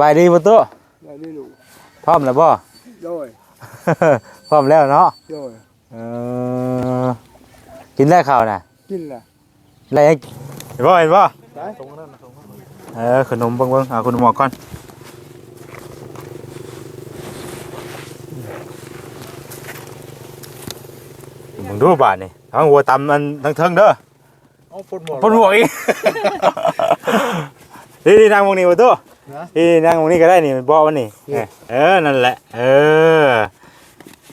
บายดีบ่ตู้ได้นี่ลูกพร้อมแล้วบ่ โดยพร้อมแล้วเนาะโดยเออกินได้ข้าวน่ะกินล่ะอะไรให้เห็นบ่เห็นบ่ได้เออขนมเบิ่งเบิ่งเอาขนมหมอกก่อนมึงดูบาดนี่ทั้งหัวตำมันทั้งเทิงเด้อเอาปนหมดพ่นหมวกอีกนี่นี่นั่งตรง นี้มาตัวนะนี่นั่งตรงนี้ก็ได้นี่มันบ่มันนี่นี่เออนั่นแหละ เออ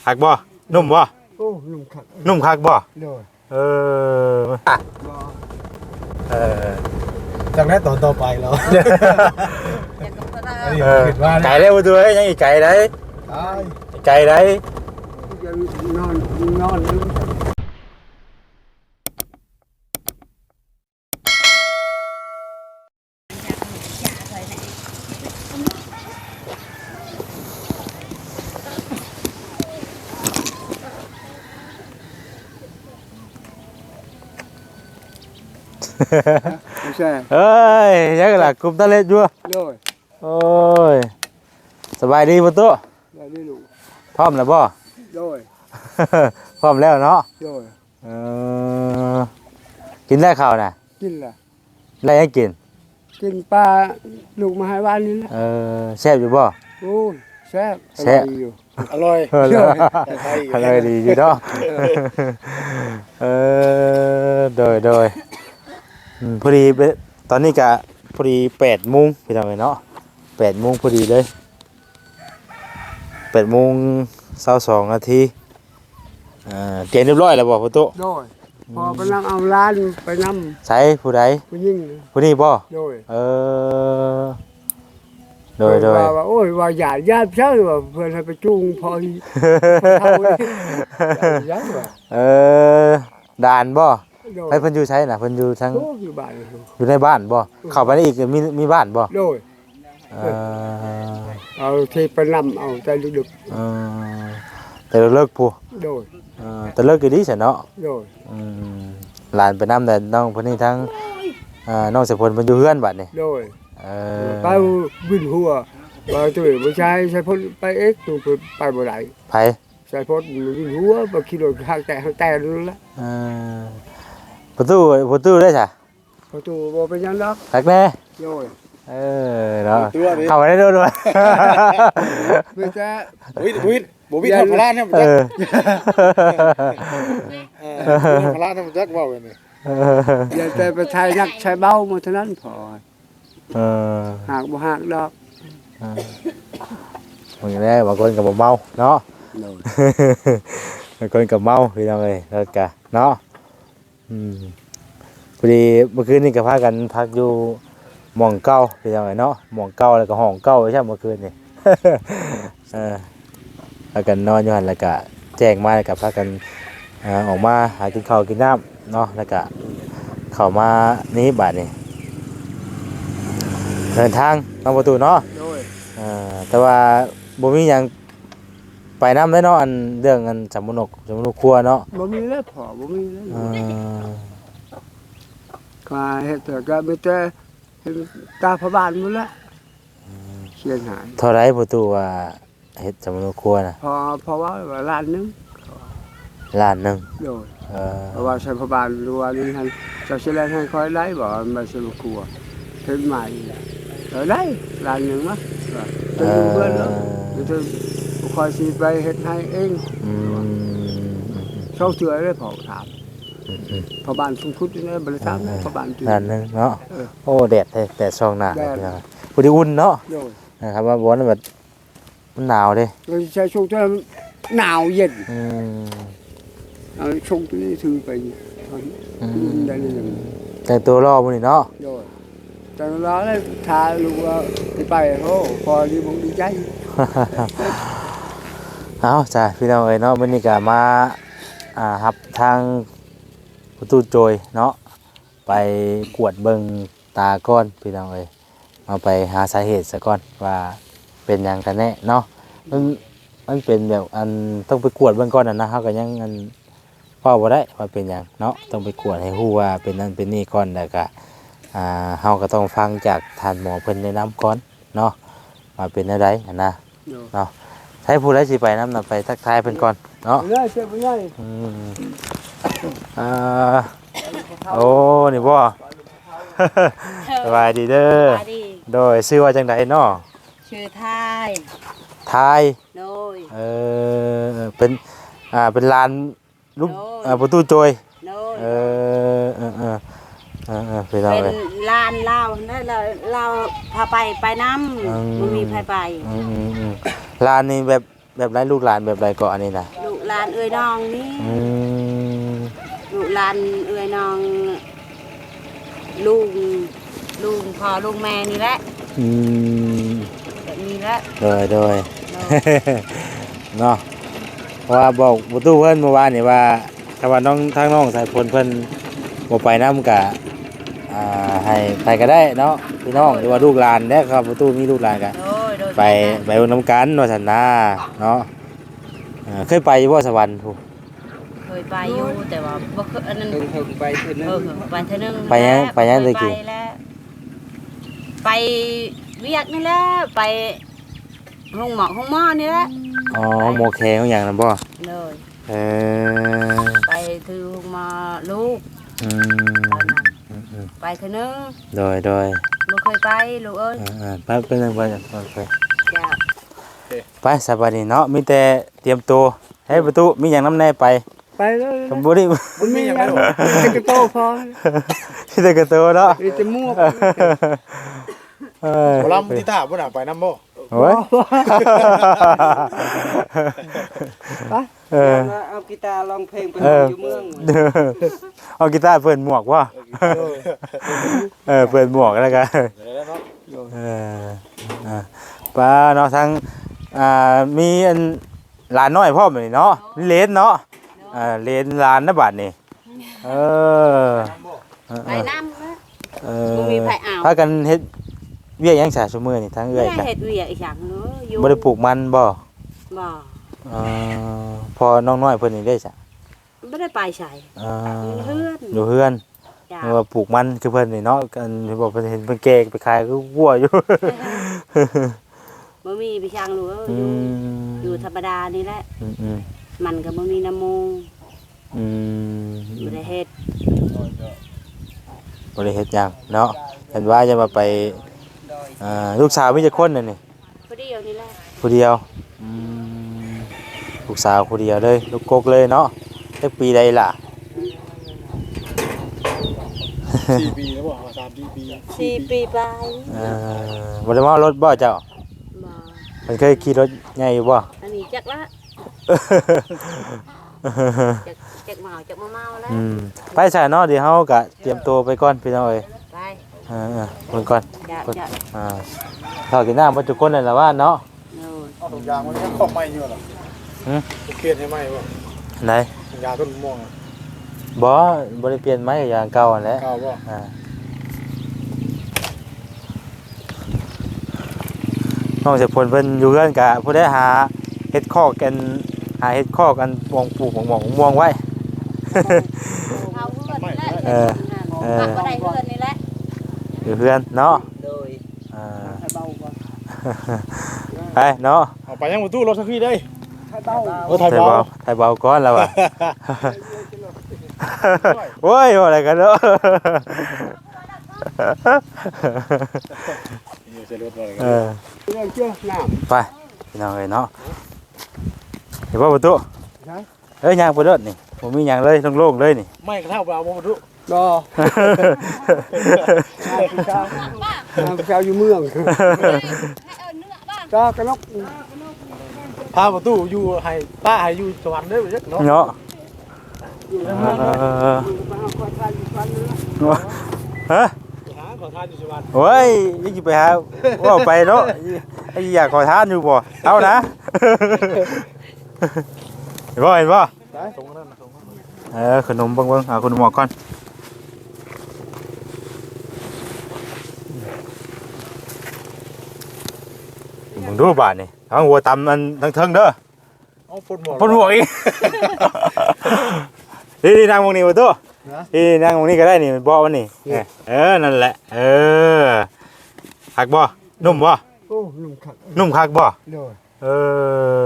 คักบ่นุ่มบ่โอ้ลุงขัดนุ่มคักบ่โดยเอออะบ่เออจากนั้นตอนต่อไปแล้วอันนี้เออคิดว่านะไก่ได้บ่ตัวเอ้ยยังอีกไก่ได้ตายไก่ได้ยังนอนนอน ไม่ใช่เอ้ยยังล่ะกลุ่มตะเล็ดอยู่โดยโอ้ยสบายดีบ่ตัวได้นี่ลูกพร้อมแล้วบ่โดยพร้อมแล้วเนาะโดยเออกินได้ข้าวน่ะกินล่ะได้ยังกิน กินปลาลูกมาให้บ้านนี่แหละเออแซ่บอยู่บ่โอ้ยแซ่บแซ่บอร่อยอยู่อร่อยเออแล้วอะไรดีอยู่เนาะเออโดยโดยอื มพอดีเปตอนนี้กะพอดีแปดโมงพี่น้องเอ้ยเนาะแปดโมงพอดีเลยแปดโมงเศร้าสองนาทีอ่าเตรียมเรียบร้อยแล้วบ่พ่อตุ๊โดยพอไปนั่งเอาร้านไปนใช้ผู้ใดำผู้ยิ่งผู้นี้บ่โดยเออโดยโดยว่าว่าโอ้ยว่าหยาดญาติเช่าว่าเพื่อนให้ไปจุงพอดีเท่าเลยญาติว่าเออด่านบ่ โดยให้เพิ่นอยู่ใช้น่ะเพิ่นอยู่ทางโอ้อยู่บ้านเลยอยู่ในบ้านบ่เข้าไปได้อีกมีมีบ้านบ่โดย เออเอาเทไปนำเอาใจดึกเออแต่เลิกผู้ๆโดยเออแต่เลิกก็ดีซะเนาะโดยอืมหลานไปนำแต่น้องเพิ่นนี่ทั้งอ่าน้องสะพลเพิ่นอยู่เฮือนบัดนี่โดยเออไปวินหัวว่าตัวเองบ่ใช่ใช้พ้นไปเอ็กตัวเพิ่นไปบ่ได้ไผใช้พ้นวินหัวบ่คิดว่าทางแต่ทางแต่นั่นละ เออ ประตูประตูได้จ้ะประตูบ่เป็นหยังดอกทักแน่โดยเออเนาะตัวนี้ เข้าไปได้ด้วยด้วยมีแต่บุ้ยบุ้ยบุ้ยทำพลาดเนี่ยมันเอจะอทำพลาดเนี่ยมันจะว่าไงนี่อย่าแต่ไปไทยนักใช้เบ้ามาเท่านั้นพอเออหากบ่หากดอกมึงได้บางคนกับบ่เมาเนาะโดยบางคนกับเมาพี่น้องเอ้ยแล้วกะเนาะ อืมพอดีเมื่อคืนนี่ก็พากันพักอยู่หม่องเก้าพี่น้องเอ้ยเนาะหม่องเก้าแล้วก็ห้องเก้าใช่ไหมเมื่อคืนนี่ เออพากันนอนอยู่หันแล้วก็แจ้งมาแล้วก็พากันอ่าออกมาหากินข้าวกินน้ำเนาะแล้วก็เข้ามานี้บาดนี่เดินทางน้องประตูเนาะ โดยเอ่อแต่ว่าบ่มีหยัง ไปนำได้เนาะอันเรื่องอันสมุนกสมุนกครัวเนาะบ่มีแล้วพอบ่มีแล้วเอ่อก็เฮ็ดแต่ก็มีแต่เห็นตาพระบาทหมดละเขียนหายเท่าไรประตูว่าเฮ็ดสมุนกครัวน่ะพอเพราะว่าว่าล้านหนึงล้านหนึงโดยเออเพราะว่าใช้พระบาทรัวนี่ท่านเจ้าสิแลนให้คอยไล่บ่มาสิบ่กลัวเพิ่นใหม่เออได้ล้านหนึงมาว่าเอจะอยู่อเพิ่นเนาะเดี๋ยว จะคอยสิไปเฮ็ดให้เองอืมเช่าเชือได้พอถามอืมอืมพระบาทสุขุดนี่บริษัทพระบาทจริงล้านหนึงเนาะเออโอ้แดดแท้แดดช่องหน้าแดดพี่น้องผู้ที่อุ่นเนาะโดยนะครับว่าบ่นั้นแบบมันหนาวเด้เราใช้ช่วงที่หนาวเย็นอืมเอาช่วงที่ถือไปตอนอืนี้มได้นี่หนึ่งแต่งตัวรอมื้อนี้เนาะโดยแต่เราเลยทาลูกว่าไปโอ้พอดีผมดีใจ เอาจ้ะพี่น้องเอ้ยเนาะมื้อนี้ก็มาอ่ารับทางประตูโจยเนาะไปกวดเบิงตาก้อนพี่น้องเอ้ยเอาไปหาสาเหตุซะก่อนว่าเป็นหยังกันแน่เนาะมันมันเป็นแบบอันต้องไปกวดเบิ่งก่อนน่ะนะเฮาก็ยังอันเว้าบ่ได้ว่าเป็นหยังเนาะต้องไปกวดให้ฮู้ว่าเป็นนั่นเป็นนี่ก่อนแล้วก็อ่าเฮาก็ต้องฟังจากท่านหมอเพิ่นแนะนำก่อนเนาะ มาเป็นอะไรหั่นนะเดี๋ยวใช้ผู้ใดสิไปนำน่ะไปทักทายเพิ่นก่อนเนาะเรื่อยเชื่อไปเรื่อยอืมอ่าโอ้นี่บ่สบายดีเด้อสวัสดีโดยชื่อว่าจังไดเนาะชื่อไทยทายโดยเออเป็นอ่าเป็นลานลูกโอ้ยอ่าประตูโจยโดยเออเออเออเออเออไปเอาเป็นเลย ลานเล่านั่นเราเราพาไปไปน้อืมำมันมีใครไปอืมอืมอืมลานนี่แบบแบบไรลูกหลานแบบไรเกาะอันนี้นะลูกหลานเอ้ยน้องนี่อืมลูกหลานเอ้ยน้องลุงลุงพ่อลุงแม่นี่แหละอืมแบบนี้แหละโดยโดยโดยเนาะเพราะว่าบอกประตูเพิ่นเมื่อวานนี่ว่าถ้าว่าน้องทางน้องสายพลเพิ่นบ่ไปนำกะ อ่าให้ไปก็ได้เนาะพี่น้องหรือว่าลูกหลานเด้อครับประตูมีลูกหลานกะโดยโดยไปไปบนน้ำกันว่าสันนาเนาะเอ่อเคยไปว่าสวรรค์ถูกเคยไปอยู่แต่ว่าบ่เคยอันนั้นเพิ่งเพิ่งไปเพิ่งเอนึองไปเท่านึงไปยังไปยังตะกี้ไปแล้วไปเวียกนี่แหละไปห้องหมอห้องหมอนี่แหละอ๋อโมเคของอย่างนั้นบ่เลยเออไปถือมาลูกอืตอนมนั้นอืมอืม ไปเถอะนึงโดยโดยบ่เคยไปลูกเอ้ยเออเออไปเป็นยังไปไปไปจ้าไปสบายดีเนาะมีแต่เตรียมตัวให้ประตูมีอย่างน้ำแน่ไปไปเลยสมบูรณ์มันมีอย่างจะกระโตพอที่แต่กระตัวเนาะมีจะมั่วเออบ่ลำที่ท่าบ่น่ะไปนำบ่โอ้ย เออ เอากีตาร์ร้องเพลงไปเออ อยู่เมืองเอากีตาร์เปิดหมวกว่ะเออเปิดหมวกแล้วกันแล้วเนาะเอออ่าป้าเนาะทั้งอ่ามีอันหลานน้อยพ่อมนี่เนาะมีเลนเนาะอ่าเลนหลานนะบาดนี่เออเออไปนำนะ เออบ่มีไผเอา พากันเฮ็ดเวียกหยังสาซุมื้อนี่ทั้งเอื้อยไม่กันเฮ็ดเวียกอีหยังเนาะอยู่บ่ได้ปลูกมันบ่บ่ เออพอน้องน้อยเพิ่นนี่ได้จ้ะบ่ได้ไปใส่เออเฮือนอยู่เฮือนจ้าเออปลูกมันคือเพิ่นนี่เนาะกันเห็นบอกเพิ่นเห็นเพิ่นแกงไปขายก็วัวอยู่ บ่มีไปช่างลูกเอ้ยอือยู่มอยู่ธรรมดานี่แหละ อืมอืมมันก็บ่มีน้ำมูกอืมบ่ได้เฮ็ดบริเฮ็ดหยังเนาะเห็นว่าจะมาไปอ่าลูกสาวมีจักคนน่ะนี่ผู้เดียวนี่แหละผู้เดียวอืม ลูกสาวผู้เดียวเลย ลูกกกเลยเนาะจักปีใดล่ะ4ปีแล้วบ่ว่า3ปีสี่ปีปลายเออบ่ได้เมารถบ่เจ้าบ่เพิ่นเคยขี่รถใหญ่อยู่บ่อันนี้จักละจักจักเมาจักมาเมาแล้วอืมไปซะเนาะเดี๋ยวเฮาก็เตรียมตัวไปก่อนพี่น้องเอ้ยไปเออๆเพิ่นก่อนจ้าจ้าอ่าข้าวกินน้ำบ่ทุกคนนั่นล่ะว่าเนาะโน่นเอาทุกอย่างมันยังของใหม่อยู่เหรอ หือเปลี่ยนให้ใหม่บ่ไหนทุกอย่างต้นม่วงอะบ่บ่ได้เปลี่ยนไม้อย่างเก่าอันแหละเก่าบ่อ่าน้องเสพผลเพิ่นอยู่เรือนกะผู้ได้หาเฮ็ดคอกกันหาเฮ็ดคอกกันมองปลูกหมองๆม่วงไว้ เอาเพื่อนนี่แหละเออ เออปักบ่ได้เพื่อนนี่แหละอยู่เรือนเนาะโดยอ่า ให้เบาก่อน ไปเนาะเอาไปยังประตูรถสักทีได้ให้เบา โอ้ไทยไทยเบาเบาไทยเบาก่อนแล้วว่ะโอ้ยว่าอะไรกันเนาะอยู่ใส่รถบ่ได้เออเรื่องเชื่อน้ไปพี่น้องเอ้ยเนาะเห็นว่าประตูใช่เอ้ยยางไปรถนี่ผมมียางเลยโล่งๆเลยนี่ไม่กระเท่าบ่เอาบ่ประตูำรอน้ำผู้ชายน้ำผู้ชายอยู่เมืองก็กระนก พาประตูอยู่ให้ป้าให้อยู่สวรรค์เด้อบ่จักเนาะเนาะอยู่ในเอเมืองอมาเอาควายทานอยู่ฟันนี่ละฮะหาขอทานอยู่สวรรค์โอ้ยยิ่งไปหาว่าไปเนาะไอ้อยากขอทานอยู่บ่เอานะเห็นบ่เห็นบ่ได้ตรงนั้นน่ะตรงนั้นเออขนมเบิ่งเบิ่งเอาขนมหมอกก่อนมึงดูบาทนี่ ทั้งหัวตำมันทั้งเทิงเด้อเอาปนหมวกพ่นหมวกอีกนี่นี่นั่งตรงนี้มาตัวนะนี่นั่งตรงนี้ก็ได้นี่มันบ่มันนี่เออเออนั่นแหละ เออหักบ่นุ่มบ่โโอ้หนุ่มขัดนุ่มคักบ่โดยเอ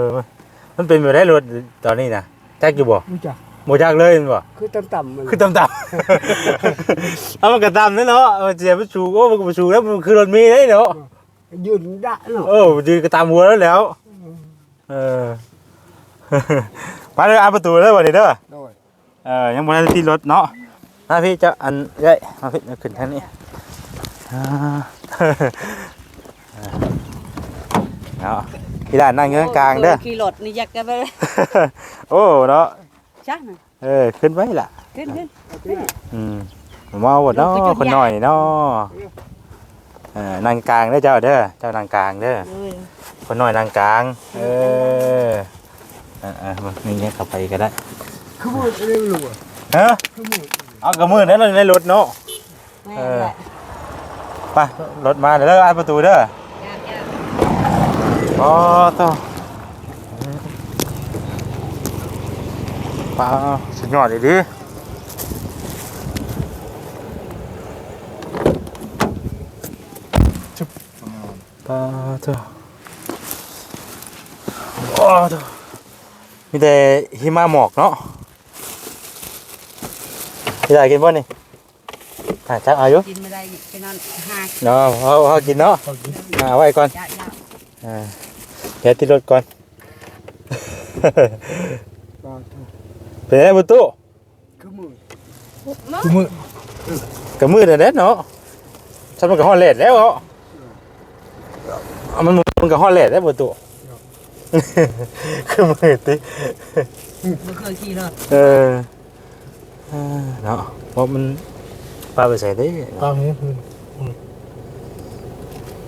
อ มันเป็นไปได้รถตอนนี้นะจักอยู่บ่รู้จักบ่จักเลยแม่นบ่คือต่ำๆมันคือต่ำๆเอามันก็ต่ำนั่นเนาะเอาเสียไปสูงโอ้มันก็บ่สูงแล้วมันคือรถมีได้เนาะ ยืนได้เนาะเออยืนก็ตามหัวแล้วแหล้ว เออไปเลยอ่านประตูเลยวันนี้เด้อโดยเออยังบ่ได้ที่รถเนาะมาพี่จะอันเอ้ยมาพี่เอาขึ้นทางนี้อ่าเนาะพี่ด้านนั่งอยู่กลางๆเด้อขี่รถนี่อยากจะไปโอ้เนาะจ้าน่ะเออขึ้นไว้ล่ะขึ้นขึ้นอืมผมเอาหมดเนาะคนหน่อยเนาะ เออนั่งกลางเด้อเจ้าเด้อเจ้านั่งกลางเด้อเออคนหน่อยนั่งกลาง เออเออเออมานี่เนี่ยเข้าไปก็ได้คือมืดเรื่องหลัวฮะคือมืดเอากระมือนั่นในรถเนาะ แม่เออแหละไปรถมาเดี๋ยวเราอ่านประตูเด้อญาติญาติอ๋อต่อป้าสุดยอดเลยดิ ป้าต่อโอ้ต่อมีแต่หิมะหมอกเนาะพี่ได้กินบ่นี่อะจักเอาอยู่กินไม่ได้ไปนอนหาเนาะเอาเอากินเนาะอ่าไว้ก่อนญาติญาติอ่าเดี๋ยวติดรถก่อนเป็นไงประตูคือมืดคือมือกับมือนั่นแหละเนาะฉันมันกับห้อเลดแล้วเนาะ เอามันมันกับห้อเลดแล้วประตูคือมือติไม่เคยขี่รถเออเออเนาะเพราะมันปลาไปใส่ได้ตามนี้คือ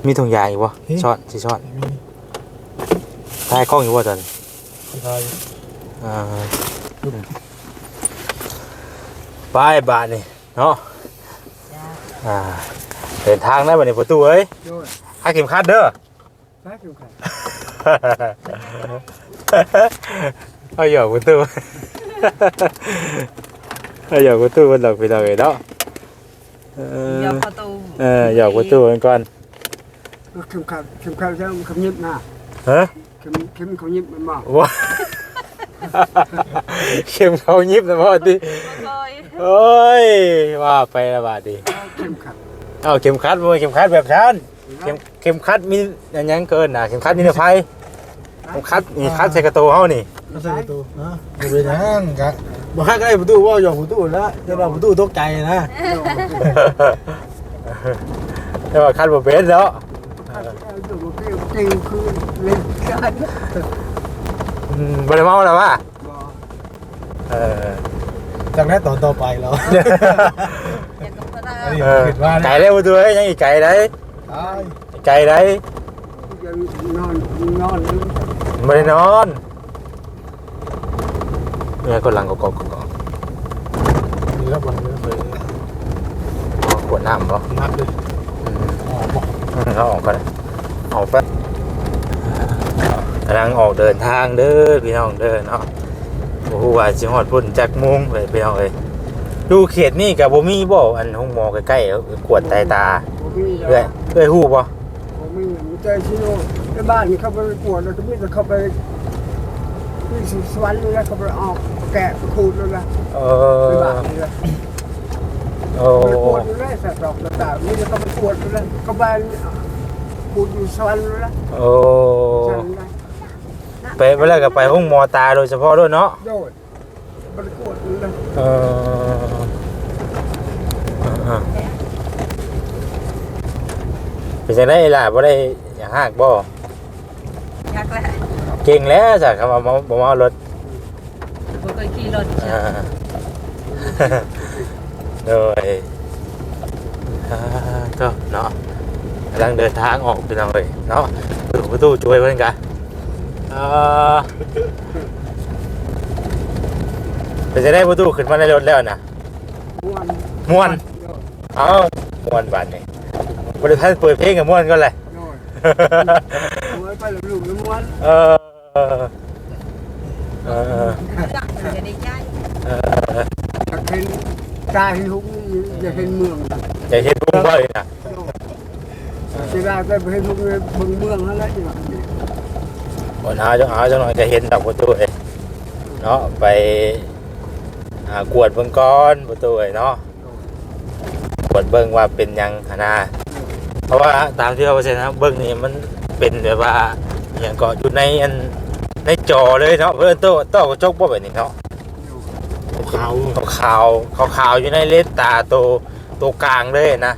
มีถุงยางอีกวะนี่ช้อนสิช้อนมีทายกล้องอยู่วะตอนสุดท้ายอ่าไปบาทนี่เนาะจ้าอ่าเดินทางได้บ่เนี่ยประตูเอ้ยโดยหาเข็มขัดเด้อใช่คือขัดเอาหยอกประตูเอาหยอกประตูมันหลอกไปหน่อยเนาะเออเดี๋ยวประตูเอ อหยอกประตูมันก่อนเข็มขัดเข็มขัดแล้วมันขยิบนะฮะเข็มเข็มเขายิบมันมาว้าเข็มเขายิบนะพ่อดิ เคยโอ้ยว่าไปละบาดดิเข็มขัดเอาเข็มขัดบ่เข็มขัดแบบฉันเข็มเข็มขัดมีอันยังเกินน่ะเข็มขัดมีเนื้อไฟเข็มขัดนี่ขัดใส่กระโตเฮานี่ไม่ใช่ประตูนะบ่เป็นหยังกะบ่ฮักได้ประตูว่าหยอกประตูนะเดี๋ยวเราประตูตกใจนะแต่ว่าคันบ่เป็นเนาะขัดเอาตัวเกี่ยวจริงคือเล่นกันอืมบ่ได้เมาแล้วว่าบ่เออจากนั้นตอนต่อไปเราอยากกับประตูอันนี้เออคิดว่าไก่นะได้บ่ตัวเอ้ยยังอีกไก่ได้ตาย ไก่ได้ยังนอนนอนอยู่บ่ได้นอนเนี่ยคนหลังก็กอกกอกนี่ครับวันนี้เลยขวดน้ำบ่นัดเลยอืมอ๋อบอกเอาออกก่อนออกไปกำลังออกเดินทางเด้อพี่น้องเด้อเนาะโอ้โหว่าสิฮอดพุ่นจักโมงเลยพี่น้องเอ้ยดูเขตนี่ก็บ่มีบ่อันห้องหมอใกล้ๆกวดสายตาผมมีเอ้ย เอ้ยฮู้บ่ผมมีมีใจชิโน่ในบ้านนี่เขาไปปวดแล้วก็มีแต่เขาไปที่สุสวรรค์แล้วเขาไปออกแกะขูดแล้วนะเอในอบ้านนี่แหละโอ้ไปปวดแล้วสัตว์ดอกต่างๆนี่เขาไปปวดแล้วเขาไปขูดอยู่สวรรค์แล้วโอ้ใช่ไหมไปเวลาก็ไปห้องหมอตาโดยเฉพาะด้วยเนาะโดดไปปวดแล้วเอออ่า เป็นจังได๋ล่ะบ่ได้อยากหากบ่อยากแหละเก่งแล้วจ้ะคำว่าบ่บ่เมารถบ่เคยขี่รถอ่าโดยอ่าก็เนาะกำลังเดินทางออกไปหน่อยเนาะเปิดประตูช่วยเพื่อนกันเอ่อเป็นจะได้ประตูขึ้นมาในรถแล้วนะม้วนม่วนเอ้าม่วนบานนี่ บริษัทเปิดเพลงกับม่วนก็เลย โดดม้วนไปหลุมม้วนเออเออจักจะได้ใจเอออยากเห็นตาเห็นหุ้มอยากเห็นเมืองจะเห็นบุ้งบ่อยนะเอจะได้ไปให้พวกเมืองเมืองเมืองนั่นแหละนี่บ่หาจังหาจังหน่อยก็เห็นดอกประตูเอ้ยเนาะไปหากวดเบิ่งก่อนประตูเอ้ยเนาะกวดเบิ่งว่าเป็นหยังหนนา เพราะว่าตามที่เขาเซ็นนะเบิ่งนี่มันเป็นแบบว่าอย่างก็อยู่ในอันในจอเลยเนาะเพิ่นโตโตกระจกบ่แบบนี้เนาะขาวขาวขาวขาวๆอยู่ในเลนส์ตาตัวตัวกลางเลยนะ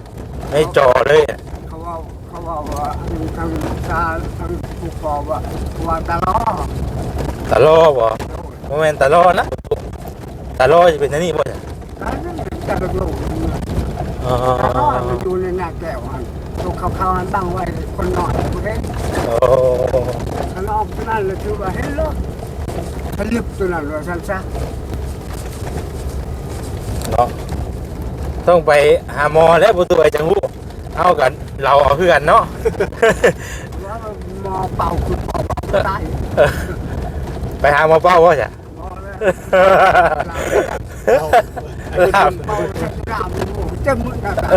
ในจอเลยเขาว่าเขาว่าว่าทางชาทางผู้กอบว่าว่าตลอดตะโลบ่โมเมนตะโลนะตะโลจะเป็นอันนี้บ่เนี่ยนั้นจะกระโดดอ๋อตลอดมันอยู่ในหน้าแก้วมัน ตัวขาวๆมันตั้งไว้คนนอนผู้เล่นโอ้ข้างนอกนั่นเลยคือว่าเห็นรถทะลึกตัวนั้นเลยสั้นซะเนาะต้องไปหาหมอแล้วประตูไอ้จังหูเอากันเราเอาคือกันเนาะว่าหมอเป่าคือเป่าเป่าตายไปหาหมอเป้าว่าจ้ะพอแล้วลาบเป่าสักกราบโอ้เจ็บมือหน้าตา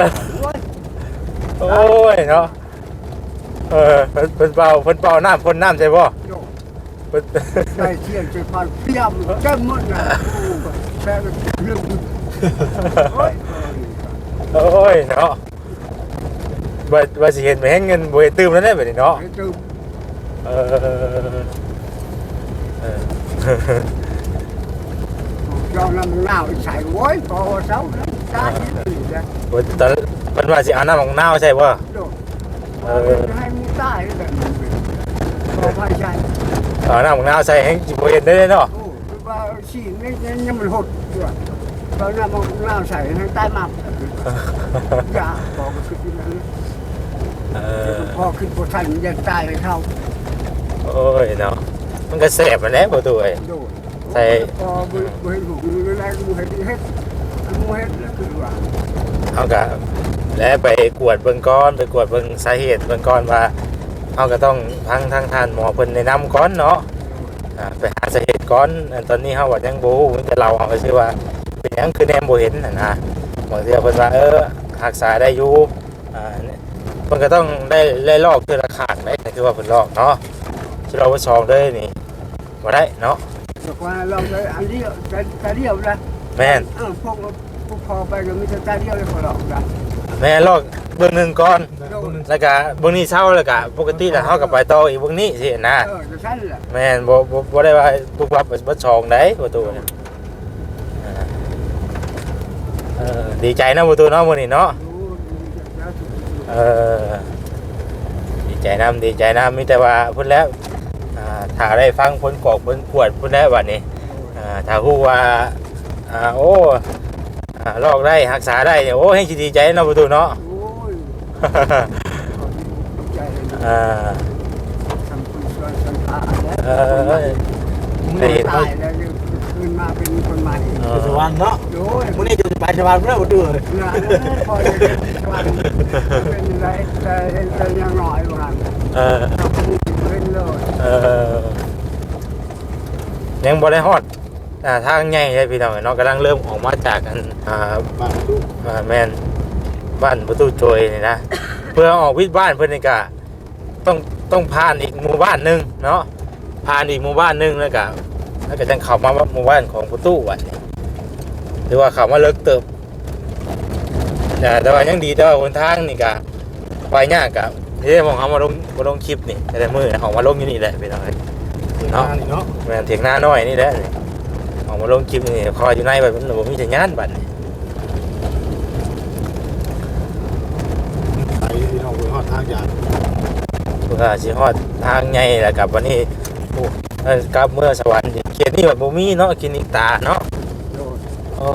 โอ้ยโอ้ยเนาะเออเพิ่นเพิ่นเป่าเพิ่นเป่าน้ำพ่นน้ำใช่ป่ะโยเพิ่นได้เที่ยงจะพันเพียมเจ็บมือหน้าแค่เรื่องโอ้ยโอ้ยเนาะว่าว่าสิเห็นไปให้เงินบ่ให้ตื่มแล้วได้แบบนี้เนาะไอ้ตื่นเออเออ ยอมน้ำหนาวใส่โว้ยพอเช้าแล้ว ตายนี่เลยโอ้ยตอนเพิ่นว่าสิเอาน้ำของนาวใช่ป่ะโดดเออให้มีตายเลยพอไม่ใช่เอาน้ำของนาวใส่ให้สิบเห็นได้เนาะโอ้คือว่าฉีดนี่ยังมันหดด้วยตอนนั้นมันน้ำใส่ให้ใต้มาอย่าบอกคือนั้นเออพอขึ้นบนทันยังตายให้เขาโอ้ยเนาะมันก็แสบมันแหละประตูเอ้ใส่พอบุบุเห็นหูดูแลกูเห็น เฮ็ดกูเฮ็ดแล้วคือว่าเอากะแล้วไปกวดเบิ่งก้อนไปกวดเบิ่งสาเหตุเบิ่งก้อนว่าเอาก็ต้องทั้งทั้งทานหมอเพิ่นแนะนำก้อนเนาะอ่าไปหาสาเหตุก้อนอันตอนนี้เฮาว่ายังบ่ฮู้มีแต่เราเอาก็ชื่อว่าเป็นหยังคือแนมบ่เห็นน่ะนะบางเทื่อเพิ่นว่าเออรักษาได้อยู่อ่าเนี่ยเพิ่นก็ต้องได้ได้ลอกเทื่อละข้างได้นั่นคือว่าเพิ่นลอกเนาะที่เราไปสองเลยนี่บ่ได้เนาะบอกว่าเราเลยอันเดียวแต่แต่เดียวนะแม่นเออพวก พวกพอไปก็มีแต่แต่เดียวเลยขอหลอกนะแม่ลอกเบิ่งหนึ่งก่อนแล้วก็เบิ่งนี้เช้าแล้วก็ปกติแล้วเฮาก็ไปต่ออีกเบิ่งนี้สินะเออจะสั้นแหละแม่นบ่บ่บ่ได้ว่าปุ๊บปั๊บบ่ชองได้ประตูเนี่ยอ่าเออดีใจนะประตูเนาะมื้อนี้เนาะเออดีใจน้ำดีใจน้ำมีแต่ว่าพูดแล้วอ่าถ้าได้ฟังผลกอกผลขวดพูดแล้ววันนี้อ่าถ้าพูดว่าอ่าโอ้ อ่าลอกได้รักษาได้เนี่ยโอ้ให้สิดีใจเนาะประตูเนาะ โอ้ยใจเลยนะอ่าทำคุณช่วยสันตาแล้วเออไม่ตายแล้วขึ้นมาเป็นคนใหม่เอสอวรรค์เนาะโอ้ย มื้อนี้จะไปสวรรค์เมื่อบ่ดื้อเลยงานนั้นพอจะเป็นสวรรค์เป็นอะไรแต่แต่ยังน้อยกว่าเออทำเป็นเลยเออยังบ่ได้ฮอด อ่าทางใหญ่เลยพี่น้องเนาะกำลังเริ่มออกมาจากอันอ่าบ้านดูอ่าแมนบ้านประตูโจยนี่นะ เพื่อออกวิทย์บ้านเพื่อนนี่กะต้องต้องผ่านอีกหมู่บ้านหนึ่งเนาะผ่านอีกหมู่บ้านหนึ่งแล้วก็แล้วก็จังเข้ามาหมู่บ้านของประตูวัดนี่หรือว่าเข้ามาเลิกเติบนะแต่ว่ายังดีแต่ว่าหนทางนี่กะไปยากกะที่มองเขามาลงมาลงคลิปนี่แต่มือเขามาลงอยู่นี่แหละพี่น้องเอ้ยเนาะนี่เนาะแม่นเถียงหน้าน้อยนี่แหละนี่ ออกมาลงคลิปนี่คอยอยู่ในแบบมันบ่มีแต่งานบัดนี่ไปที่เราไปฮอดทางยานเพื่อสิฮอดทางใหญ่แล้วกับวันนี้โอ้เอ้ยกลับเมื่อสวรรค์เขียนนี่แบบบ่มีเนาะคลินิกตาเนาะโดนอ๋อ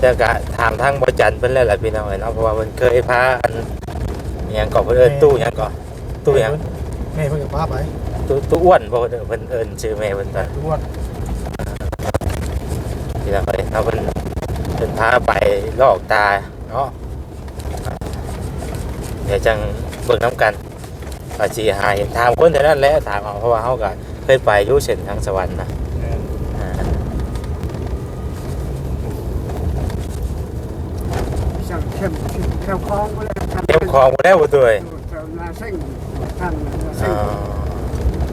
แต่ก็ถามทางบ่จันเพิ่นแล้วล่ะพี่น้องเอ้ยเนาะเพราะว่าเพิ่นเคยพาอันอิหยังก็เพิ่นเอิ้นตู้อิหยังก็ตู้อิหยังแม่เพิ่นก็พาไปตู้ตู้อ้วนบ่เพิ่นเพิ่นเอิ้นชื่อแม่เพิ่นตอน ทุกวัน พี่น้องเอ้ยเนาะเพิ่นเพิ่นพาไปลอกตาเนาะเดี๋ยวจังเบิ่งนํกันว่าสิหาเห็นถามคนเท่านั้นแหละถามเอาเพราะว่าเฮาก็เคยไปอยู่เส้นทางสวรรค์นะอ่าสั่งเข้มเข้มคล้องก็เลยทเตรียมของมาแล้วบ่ตัวเอ้ยนาเส้นท่านนาอ๋เส้นอ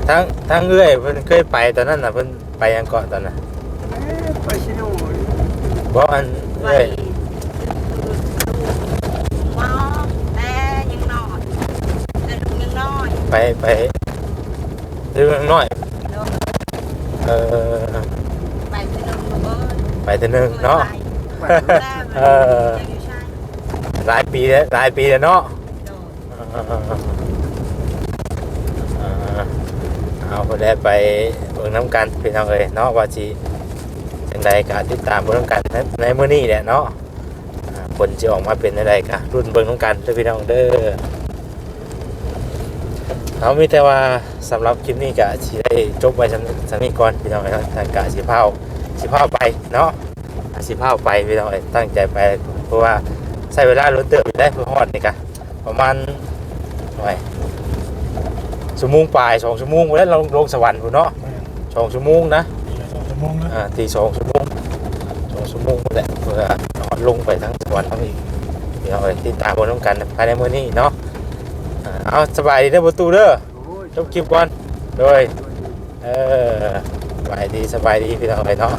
ทั้งทั้งเอื้อยเพิ่นเคยไปตอนนั้นน่ะเพิ่นไปยังเกาะตอนน่ะ ไปชิโน่บ่อันไปเอ้ยมอแต่ยังน้อยแต่ลูกยังน้อยไปไปเรื่องน้อย โดนเออไปที่โดนมาเบิดไปเทื่อนึงเนาะ ไปเออหลายปีแล้วหลายปีแล้วเนาะอ่าเอาไปได้ไปเบิ่งน้ำกันพี่น้องเอ้ยเนาะว่าสิจัง ใดก็ติดตามเบิ่งน้ำกันในในมื้อนี้แหละเนาะผลจะออกมาเป็นจังไดก็รุ่นเบิ่งน้ำกันเด้อพี่น้องเด้อเอามีแต่ว่าสำหรับคลิปนี้ก็สิได้จบไว้สำสำนี้ก่อนพี่น้องเอ้ยเนะทางกะสิพาสิพาไปเนาะสิพาไปพี่น้องตั้งใจไปเพราะว่าใช้เวลารถเติบอยู่ได้เพื่อฮอดนี่กะประมาณหน่อยชั่วโมงปลายสองชั่วโมงแล้วลงลงสวรรค์พุ่นเนาะสองชั่วโมงนะ โมงนะอ่าตีสองชั่วโมงสองชั่วโมงแหละเพื่อนอนลงไปทั้งสวรรค์ทั้งอีกเดี๋ยวเอาไปติดตามบนน้ำกันภายในมื้อนี้เนาะอ่าเอาสบายดีเด้อประตูเด้อจบคลิปก่อนโดยเออสบายดีสบายดีพี่น้องเลยเนาะ